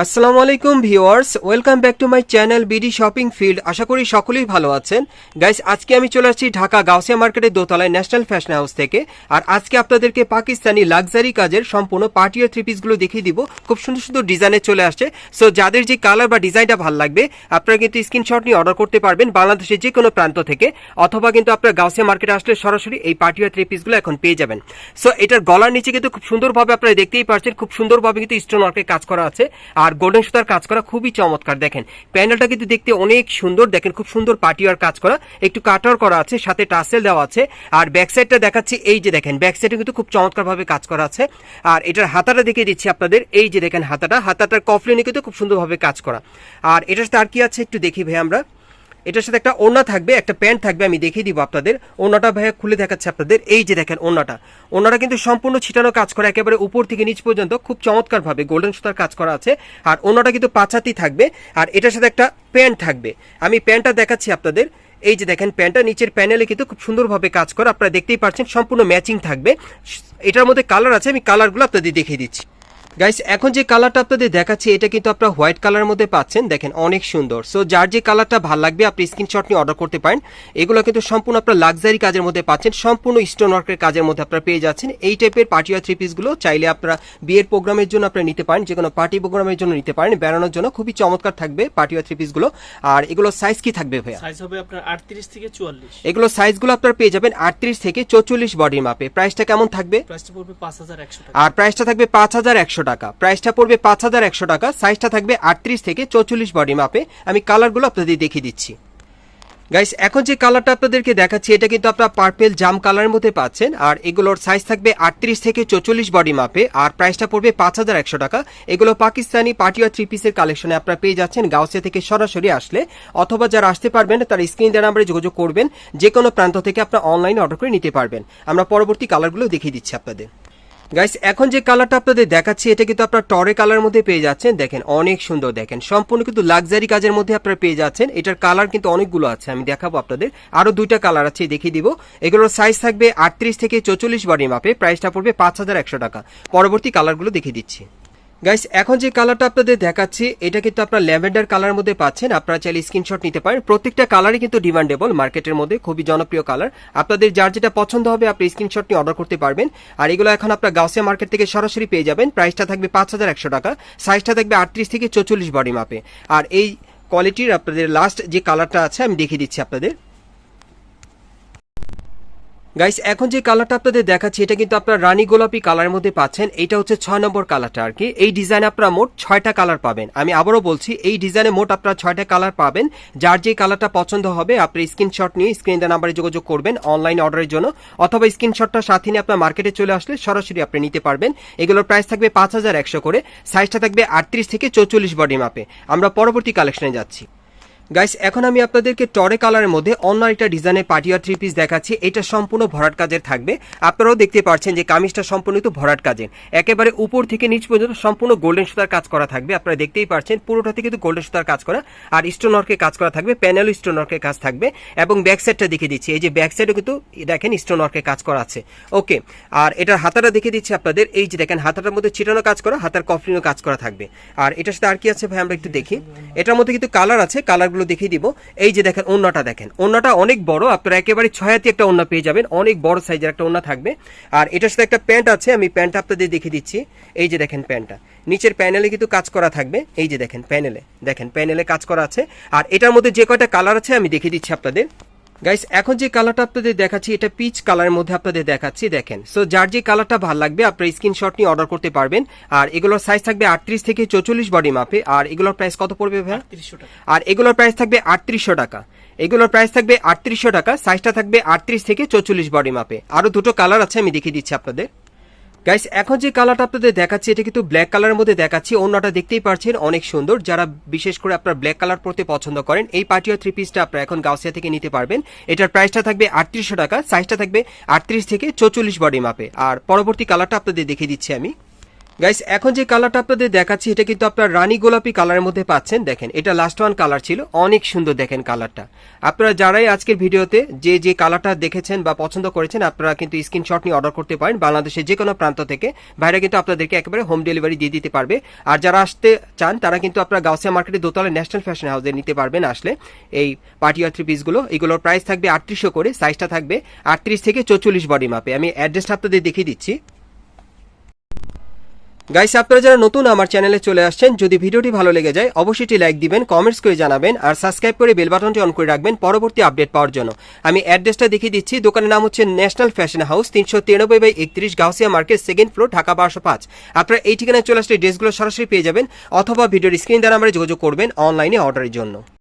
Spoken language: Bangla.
আসসালামু আলাইকুম viewers, welcome back to my channel BD shopping field. আশা করি সকলেই ভালো আছেন। গাইস, আজকে আমি চলে আসছি ঢাকা গাউসিয়া মার্কেটের দোতলায় ন্যাশনাল ফ্যাশন হাউস থেকে। আর আজকে আপনাদেরকে পাকিস্তানি লাক্সারি কাজের সম্পূর্ণ পার্টি পার্টিয়ার থ্রি পিসগুলো দেখিয়ে দিব। খুব সুন্দর সুন্দর ডিজাইনে চলে আসছে। সো যাদের যে কালার বা ডিজাইনটা ভালো লাগবে, আপনারা কিন্তু স্ক্রিনশট নিয়ে অর্ডার করতে পারবেন বাংলাদেশের যে কোনো প্রান্ত থেকে। অথবা কিন্তু আপনার গাউসিয়া মার্কেটে আসলে সরাসরি এই পার্টি পার্টিয়ার থ্রি পিসগুলো এখন পেয়ে যাবেন। সো এটার গলার নিচে কিন্তু খুব সুন্দরভাবে আপনারা দেখতেই পাচ্ছেন খুব সুন্দরভাবে কিন্তু স্টোন ওয়ার্কের কাজ করা আছে। আর গোল্ডেন সুতার কাজ করা খুবই চমৎকার, দেখেন। প্যান্ডেলটা কিন্তু দেখতে অনেক সুন্দর, দেখেন খুব সুন্দর পাটিওয়ার কাজ করা। একটু কাটার করা আছে, সাথে টাসেল দেওয়া আছে। আর ব্যাক সাইডটা দেখাচ্ছি, এই যে দেখেন ব্যাক সাইডে কিন্তু খুব চমৎকারভাবে কাজ করা আছে। আর এটার হাতাটা দেখিয়ে দিচ্ছি আপনাদের, এই যে দেখেন হাতাটা, হাতাটার কফলিনে কিন্তু খুব সুন্দরভাবে কাজ করা। আর এটার তার কি আছে একটু দেখি ভাই আমরা। এটার সাথে একটা ওড়না থাকবে, একটা প্যান্ট থাকবে, আমি দেখিয়ে দিব আপনাদের। ওড়নাটা ভাইয়া খুলে দেখাচ্ছে আপনাদের। এই যে দেখেন ওড়নাটা। ওড়নাটা কিন্তু সম্পূর্ণ ছিটানো কাজ করা, একেবারে উপর থেকে নিচ পর্যন্ত খুব চমৎকার ভাবে গোল্ডেন সুতার কাজ করা আছে। আর ওড়নাটা কিন্তু পাঁচাতি থাকবে। আর এটার সাথে একটা প্যান্ট থাকবে। আমি প্যান্টটা দেখাচ্ছি আপনাদের। এই যে দেখেন প্যান্টটা, নিচের প্যানেলে কিন্তু খুব সুন্দরভাবে কাজ করা, আপনারা দেখতেই পাচ্ছেন সম্পূর্ণ ম্যাচিং থাকবে। এটার মধ্যে কালার আছে, আমি কালারগুলো আপনাদের দেখিয়ে দিচ্ছি। গাইস এখন যে কালারটা আপনাদের দেখাচ্ছি এটা কিন্তু আপনারা হোয়াইট কালারের মধ্যে পাচ্ছেন। দেখেন অনেক সুন্দর। সো যার যে কালারটা ভালো লাগবে আপনি স্ক্রিনশট নিয়ে অর্ডার করতে পারেন। এগুলো কিন্তু সম্পূর্ণ আপনার লাক্সারি কাজের মধ্যে পাচ্ছেন। সম্পূর্ণ স্টোন ওয়ার্কের কাজের মধ্যে আপনারা পেয়ে যাচ্ছেন। এই টাইপের পার্টিওয়ার থ্রি পিসগুলো চাইলে আপনারা বিয়ের প্রোগ্রামের জন্য আপনারা নিতে পারেন। যে কোনো পার্টি প্রোগ্রামের জন্য নিতে পারেন। বেড়ানোর জন্য খুবই চমৎকার থাকবে পার্টিওয়ার থ্রি পিসগুলো আর এগুলো সাইজ কি থাকবে ভাইয়া? সাইজ হবে আপনার আটত্রিশ থেকে চুয়াল্লিশ। এগুলো সাইজগুলো আপনারা পেয়ে যাবেন আটত্রিশ থেকে চৌচল্লিশ বডির মাপে প্রাইসটা কেমন থাকবে? প্রাইসটা পড়বে পাঁচ হাজার একশো টাকা। আর প্রাইসটা থাকবে পাঁচ হাজার একশো একশো টাকা। প্রাইসটা পড়বে পাঁচ হাজার একশো টাকা সাইজটা থাকবে আটত্রিশ থেকে চৌচল্লিশ বডি মাপে আমি কালারগুলো আপনাদের দেখিয়ে দিচ্ছি। গাইস এখন যে কালারটা আপনাদেরকে দেখাচ্ছি, এটা কিন্তু আপনারা পার্পেল জাম কালারের মধ্যে পাচ্ছেন, আর এগুলোর সাইজ থাকবে আটত্রিশ থেকে চৌচল্লিশ বডি মাপে আর প্রাইসটা পড়বে পাঁচ হাজার একশো টাকা। এগুলো পাকিস্তানি পার্টিয়া থ্রি পিসের কালেকশনে আপনারা পেয়ে যাচ্ছেন, গাউসিয়া থেকে সরাসরি আসলে। অথবা যারা আসতে পারবেন, তারা স্ক্রিন দেওয়া নাম্বারে যোগাযোগ করবেন যে কোনো প্রান্ত থেকে আপনারা অনলাইনে অর্ডার করে নিতে পারবেন। আমরা পরবর্তী কালারগুলো দেখিয়ে দিচ্ছি আপনাদের। গাইস এখন যে কালারটা আপনাদের দেখাচ্ছি, এটা কিন্তু আপনার টরে কালার মধ্যে পেয়ে যাচ্ছেন। দেখেন, অনেক সুন্দর দেখেন। সম্পূর্ণ কিন্তু লাক্সারি কাজের মধ্যে আপনারা পেয়ে যাচ্ছেন। এটার কালার কিন্তু অনেকগুলো আছে, আমি দেখাবো আপনাদের। আরও দুইটা কালার আছে, দেখিয়ে দিব। এগুলোর সাইজ থাকবে আটত্রিশ থেকে চৌচল্লিশ বারের মাপে প্রাইসটা পড়বে পাঁচ হাজার একশো টাকা। পরবর্তী কালারগুলো দেখিয়ে দিচ্ছি। গাইস এখন যে কালারটা আপনাদের দেখাচ্ছি, এটা কিন্তু আপনার ল্যাভেন্ডার কালার মধ্যে পাচ্ছেন। আপনারা চাইলে স্ক্রিনশট নিতে পারেন। প্রত্যেকটা কালারই কিন্তু ডিমান্ডেবল মার্কেটের মধ্যে, খুবই জনপ্রিয় কালার আপনাদের যার যেটা পছন্দ হবে, আপনি স্ক্রিনশট নিয়ে অর্ডার করতে পারবেন। আর এগুলো এখন আপনার গাউসিয়া মার্কেট থেকে সরাসরি পেয়ে যাবেন। প্রাইসটা থাকবে পাঁচ হাজার একশো টাকা। সাইজটা থাকবে আটত্রিশ থেকে চৌচল্লিশ বডি মাপে আর এই কোয়ালিটির আপনাদের লাস্ট যে কালারটা আছে, আমি দেখিয়ে দিচ্ছি আপনাদের। গাইস এখন যে কালারটা আপনাদের দেখাচ্ছি, এটা কিন্তু আপনার রানী গোলাপি কালারের মধ্যে পাচ্ছেন। এটা হচ্ছে ছয় নম্বর কালারটা আর কি। এই ডিজাইনে আপনারা মোট ছয়টা কালার পাবেন। আমি আবারও বলছি, এই ডিজাইনে মোট আপনারা ছয়টা কালার পাবেন। যার যে কালারটা পছন্দ হবে, আপনি স্ক্রিনশট নিয়ে স্ক্রিন নাম্বারে যোগাযোগ করবেন অনলাইন অর্ডারের জন্য। অথবা স্ক্রিনশটটা সাথে নিয়ে আপনার মার্কেটে চলে আসলে সরাসরি আপনি নিতে পারবেন। এগুলোর প্রাইস থাকবে পাঁচ হাজার একশো করে। সাইজটা থাকবে আটত্রিশ থেকে চৌচল্লিশ বডি মাপে আমরা পরবর্তী কালেকশনে যাচ্ছি। গাইস এখন আমি আপনাদেরকে টরে কালারের মধ্যে অন্য একটা ডিজাইনের পাটিয়ার থ্রি পিস দেখাচ্ছি। এটা সম্পূর্ণ ভরাট কাজের থাকবে। আপনারাও দেখতে পাচ্ছেন যে কামিজটা সম্পূর্ণ কিন্তু ভরাট কাজের। একেবারে উপর থেকে নিচ পর্যন্ত সম্পূর্ণ গোল্ডেন সুতার কাজ করা থাকবে। আপনারা দেখতেই পাচ্ছেন, পুরোটা থেকে গোল্ডেন সুতার কাজ করা। আর স্টোন ওয়ার্কের কাজ করা থাকবে প্যানেল স্টোন ওয়ার্কের কাজ থাকবে। এবং ব্যাক সাইডটা দেখে দিচ্ছি। এই যে ব্যাক সাইডে কিন্তু, দেখেন স্টোন ওয়ার্কের কাজ করা আছে। ওকে আর এটার হাতাটা দেখে দিচ্ছি আপনাদের। এই যে দেখেন, হাতাটার মধ্যে ছিটানো কাজ করা, হাতার কফলিনও কাজ করা থাকবে। আর এটার সাথে আর কি আছে ভাই, আমরা একটু দেখি। এটার মধ্যে কিন্তু কালার আছে কালারগুলো দেখিয়ে দিব। এই যে দেখেন ওন্নাটা দেখেন। ওন্নাটা অনেক বড়, আপনারা একেবারে ছয়াতি একটা ওন্না পেয়ে যাবেন। অনেক বড় সাইজের একটা ওন্না থাকবে। আর এটার সাথে একটা প্যান্ট আছে, আমি প্যান্টটা আপনাদের দেখিয়ে দিচ্ছি। এই যে দেখেন প্যান্টটা। নিচের প্যানেলে কিন্তু কাজ করা থাকবে। এই যে দেখেন প্যানেলে। দেখেন প্যানেলে কাজ করা আছে। আর এটার মধ্যে যে কয়টা কালার আছে, আমি দেখিয়ে দিচ্ছি আপনাদের। গাইস এখন যে কালারটা আপনাদের দেখাচ্ছি এটা পিচ কালারের মধ্যে আপনাদের দেখাচ্ছি দেখেন। সো যার যে কালারটা ভালো লাগবে আপনার স্ক্রিনশট নিয়ে অর্ডার করতে পারবেন। আর এগুলোর সাইজ থাকবে আটত্রিশ থেকে চৌচল্লিশ বডি মাপে আর এগুলোর প্রাইস কত পড়বে টাকা। আর এগুলোর প্রাইস থাকবে আটত্রিশশো টাকা। এগুলোর প্রাইস থাকবে আটত্রিশশো টাকা সাইজটা থাকবে আটত্রিশ থেকে চৌচল্লিশ বডি মাপে আরও দুটো কালার আছে আমি দেখিয়ে দিচ্ছি আপনাদের। গাইস এখন যে কালারটা আপনাদের দেখাচ্ছি, এটা কিন্তু ব্ল্যাক কালারের মধ্যে দেখাচ্ছি। অন্যটা দেখতেই পারছেন, অনেক সুন্দর। যারা বিশেষ করে আপনার ব্ল্যাক কালার পরতে পছন্দ করেন, এই পার্টিও থ্রি পিসটা আপনারা এখন গাউসিয়া থেকে নিতে পারবেন। এটার প্রাইসটা থাকবে আটত্রিশশো টাকা সাইজটা থাকবে আটত্রিশ থেকে চৌচল্লিশ বডি মাপে আর পরবর্তী কালারটা আপনাদের দেখিয়ে দিচ্ছি আমি। গাইস এখন যে কালারটা আপনাদের দেখাচ্ছি, এটা কিন্তু আপনার রানী গোলাপি কালারের মধ্যে পাচ্ছেন। দেখেন, এটা লাস্ট ওয়ান কালার ছিল। অনেক সুন্দর দেখেন কালারটা আপনারা যারাই আজকের ভিডিওতে যে যে কালারটা দেখেছেন বা পছন্দ করেছেন, আপনারা কিন্তু স্ক্রিনশট নিয়ে অর্ডার করতে পারেন বাংলাদেশের যে কোনো প্রান্ত থেকে। ভাইরা কিন্তু আপনাদেরকে একেবারে হোম ডেলিভারি দিয়ে দিতে পারবে। আর যারা আসতে চান, তারা কিন্তু আপনারা গাউসিয়া মার্কেটে দোতলা ন্যাশনাল ফ্যাশন হাউসে নিতে পারবেন আসলে। এই পার্টি আর থ্রি পিসগুলো এগুলোর প্রাইস থাকবে আটত্রিশশো করে সাইজটা থাকবে আটত্রিশ থেকে চৌচল্লিশ বডি মাপে আমি অ্যাড্রেসটা আপনাদের দেখিয়ে দিচ্ছি। গাইস আপনারা যারা নতুন আমার চ্যানেলে চলে আসছেন, যদি ভিডিওটি ভালো লেগে যায়, অবশ্যই লাইক দিবেন কমেন্টস করে জানাবেন, আর সাবস্ক্রাইব করে বেল বাটনটি অন করে রাখবেন পরবর্তী আপডেট পাওয়ার জন্য। আমি অ্যাড্রেসটা দেখিয়ে দিচ্ছি, দোকানের নাম হচ্ছে ন্যাশনাল ফ্যাশন হাউস তিনশো তিরানব্বই বাই একত্রিশ Gausia market second floor Dhaka বারোশো পাঁচ। আপনারা এই ঠিকানায় চলে আসলে ড্রেসগুলো সরাসরি পেয়ে যাবেন, অথবা ভিডিওর স্ক্রিন দ্বারা আমরা যোগাযোগ করবেন অনলাইনে অর্ডারের জন্য।